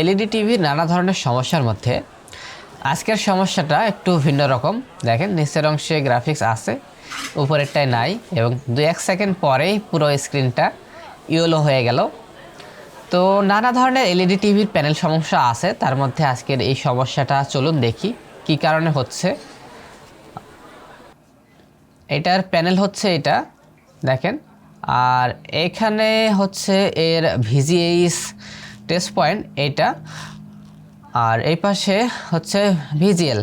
LED টিভির নানা ধরনের সমস্যার মধ্যে। আজকের সমস্যাটা একটু ভিন্ন রকম। দেখেন, নিচের অংশে গ্রাফিক্স আছে, উপরেরটায় নাই এবং দু এক সেকেন্ড পরেই পুরো স্ক্রিনটা ইয়েলো হয়ে গেল। তো নানা ধরনের এলইডি টিভির প্যানেল সমস্যা আছে, তার মধ্যে আজকের এই সমস্যাটা চলুন দেখি, কি কারণে হচ্ছে। এটার প্যানেল হচ্ছে এটা, দেখেন। আর এখানে হচ্ছে এর ভিজিএইস টেস্ট পয়েন্ট এটা আর এই পাশে হচ্ছে ভিজিএল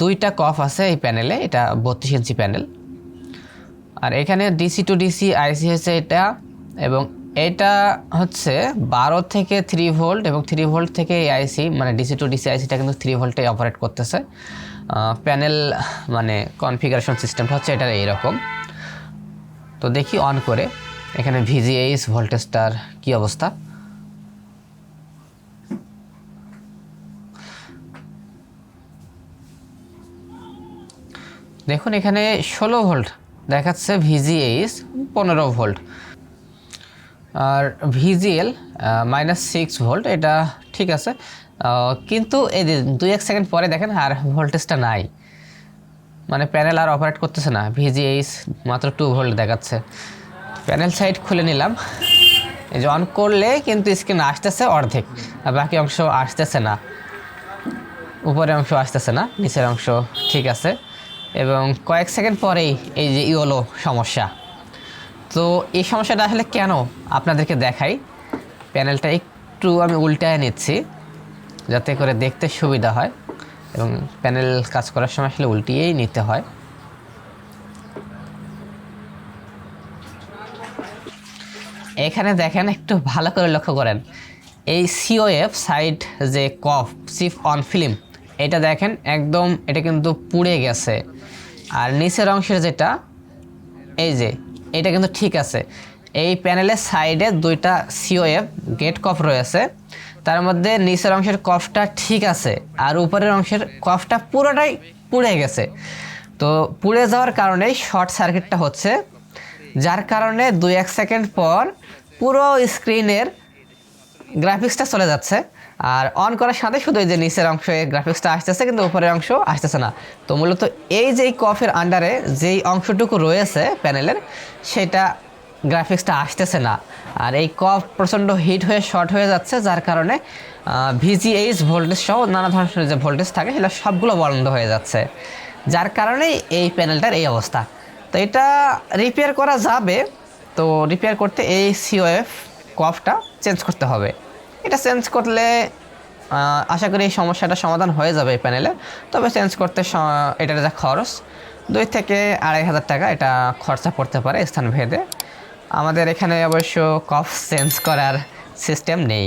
দুইটা কফ আছে এই প্যানেলে এটা বত্রিশ ইঞ্চি প্যানেল আর এখানে ডিসি টু ডিসি আইসি হচ্ছে এটা, এবং এটা হচ্ছে বারো থেকে থ্রি ভোল্ট এবং থ্রি ভোল্ট থেকে এই আইসি মানে ডিসি টু ডিসি আইসিটা কিন্তু থ্রি ভোল্টে অপারেট করতেছে। প্যানেল মানে কনফিগারেশন সিস্টেমটা হচ্ছে এটা এইরকম। তো দেখি অন করে, এখানে ভিজিএইস ভোল্টেজটার কী অবস্থা। দেখুন, এখানে ষোলো ভোল্ট দেখাচ্ছে ভিজিএইস পনেরো ভোল্ট। আর ভিজিএল মাইনাস সিক্স ভোল্ট, এটা ঠিক আছে। কিন্তু এই দুই এক সেকেন্ড পরে দেখেন আর ভোল্টেজটা নাই। মানে প্যানেল আর অপারেট করতেছে না। ভিজিএইস মাত্র টু ভোল্ট দেখাচ্ছে। প্যানেল সাইড খুলে নিলাম। এই যে অন করলে কিন্তু স্ক্রিন আসতেছে অর্ধেক, আর বাকি অংশ আসতেছে না। উপরের অংশ আসতেছে না, নিচের অংশ ঠিক আছে। এবং কয়েক সেকেন্ড পরেই এই যে ইওলো সমস্যা। তো এই সমস্যাটা আসলে কেন আপনাদেরকে দেখাই? প্যানেলটা একটু আমি উল্টায় নিচ্ছি, যাতে করে দেখতে সুবিধা হয় এবং প্যানেল কাজ করার সময় আসলে উল্টিয়েই নিতে হয়। এখানে দেখেন একটু ভালো করে লক্ষ্য করেন। এই সিওএফ সাইড যে কফ সিফ অন ফিল্ম এটা দেখেন, একদম এটা কিন্তু পুড়ে গেছে। আর নিচের অংশের যেটা, এই যে, এটা কিন্তু ঠিক আছে। এই প্যানেলের সাইডে দুইটা সিওএফ গেট কফ রয়েছে। তার মধ্যে নিচের অংশের কফটা ঠিক আছে, আর উপরের অংশের কফটা পুরোটাই পুড়ে গেছে। তো পুড়ে যাওয়ার কারণে শর্ট সার্কিটটা হচ্ছে, যার কারণে দুই এক সেকেন্ড পর পুরো স্ক্রিনের গ্রাফিক্সটা চলে যাচ্ছে। আর অন করার সাথে শুধু এই যে নিচের অংশে গ্রাফিক্সটা আসতেছে, কিন্তু উপরের অংশ আসতেছে না। তো মূলত এই যে কফের আন্ডারে যেই অংশটুকু রয়েছে প্যানেলের সেটা গ্রাফিক্সটা আসতেছে না। আর এই কফ প্রচণ্ড হিট হয়ে শর্ট হয়ে যাচ্ছে, যার কারণে ভিজিএইচ ভোল্টেজ সহ নানা ধরনের যে ভোল্টেজ থাকে সেগুলো সবগুলো বন্ধ হয়ে যাচ্ছে। যার কারণেই এই প্যানেলটার এই অবস্থা। তো এটা রিপেয়ার করা যাবে। তো রিপেয়ার করতে এই সিওএফ কফটা চেঞ্জ করতে হবে। এটা চেঞ্জ করলে আশা করি এই সমস্যাটা সমাধান হয়ে যাবে এই প্যানেলে তবে চেঞ্জ করতে এটার যা খরচ, দুই থেকে আড়াই হাজার টাকা এটা খরচা পড়তে পারে স্থান ভেদে আমাদের এখানে অবশ্য কফ চেঞ্জ করার সিস্টেম নেই।